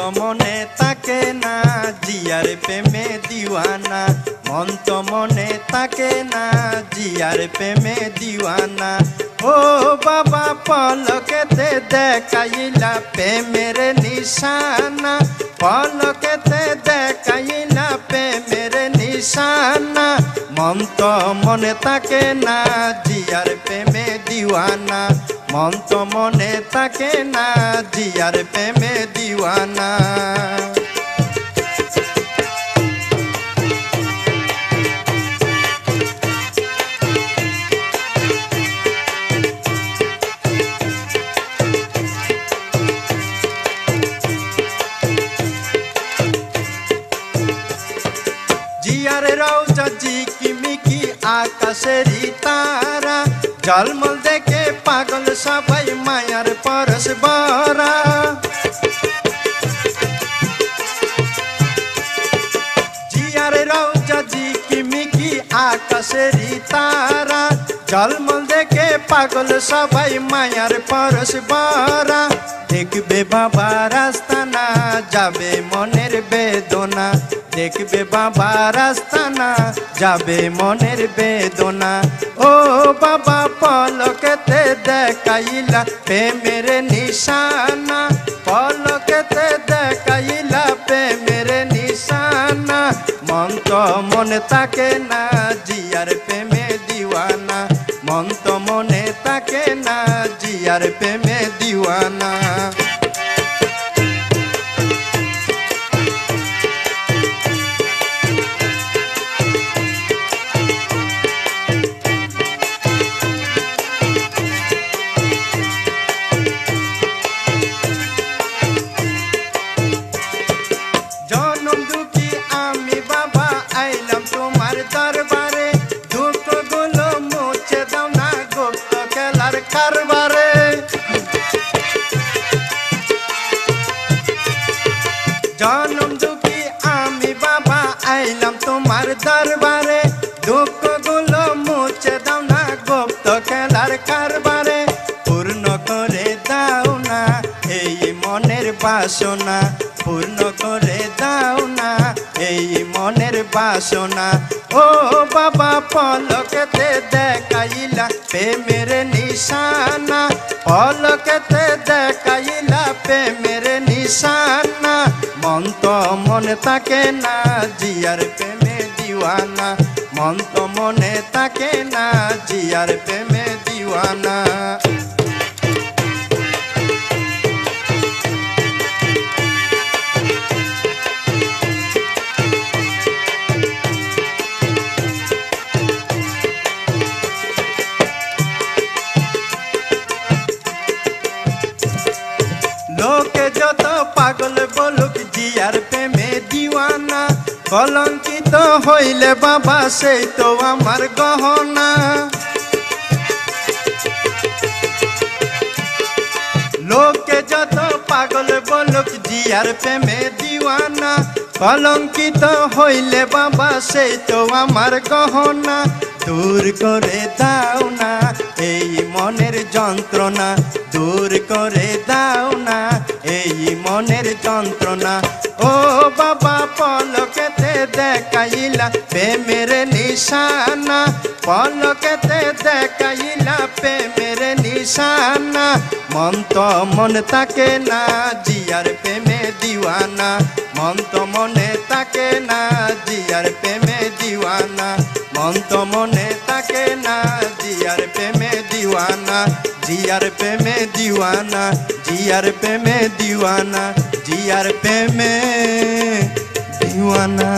মনে তাকে না, জিয়ার প্রেমে দিওয়ানা। মন তো মনে তাকে না, জিয়ার প্রেমে দিওয়ানা। ও বাবা, পলকেতে দেখাইলা প্রেমের নিশানা। পলকেতে দেখাইলা প্রেমের নিশানা। মন তো মনে তাকে না, জিয়ার প্রেমে দিওয়ানা। মন তো মনে তাকে না জিয়ার প্রেমে দিওয়ানা। জিয়ার রৌজা জিকিমিকি আকাশেরই তারা জলমল দেখে পাগল সবাই মায়ার পরশ বরা জিয়ার রৌজা জিকিমিকি আকাশেরই তারা জলমল পাগল সবাই মায়ার পরশ বরা দেখবে বাবা রাস্তা না, যাবে মনের বেদনা। দেখবে বাবা রাস্তা না, যাবে মনের বেদনা। ও বাবা পলকেতে দেখাইলা প্রেমের নিশানা। পলকেতে দেখাইলা প্রেমের নিশানা। মন তো মনে তাকে না, জিয়ার প্রেমে জিয়ার প্রেমে দিওয়ানা জনম দুঃখী, আমি বাবা আইলাম তোমার দরবারে। দুঃখগুলো মুছে দাও না গুপ্ত খেলার কারবারে। পূর্ণ করে দাও না এই মনের বাসনা। পূর্ণ করে দাও না এই মনের বাসনা। ও বাবা, পলকেতে দেখাইলা প্রেমের নিশানা। পলকেতে থাকে না জিয়ার প্রেমে দিওয়ানা। মন তো মনে থাকে না জিয়ার প্রেমে দিওয়ানা। লোকে যত পাগল বলুক কলঙ্কিত হইলে বাবা, সেই তো আমার গহনা। লোকে যত পাগল বলুক, জিয়ার প্রেমে দিওয়ানা। কলঙ্কিত হইলে বাবা, সেই তো আমার গহনা। দূর করে দাও না, এই মনের যন্ত্রণা। দূর করে দাও না, এই মনের যন্ত্রণা। ও বাবা, পলকেতে দেখাইলা প্রেমের নিশানা। পলকেতে দেখাইলা প্রেমের নিশানা। মন তো মন তাকে না, জিয়ার প্রেমে দিওয়ানা। মন তো মনে তাকে না, জিয়ার প্রেমে দিওয়ানা। জিয়ার প্রেমে দিওয়ানা জিয়ার প্রেমে দিওয়ানা জিয়ার প্রেমে দিওয়ানা।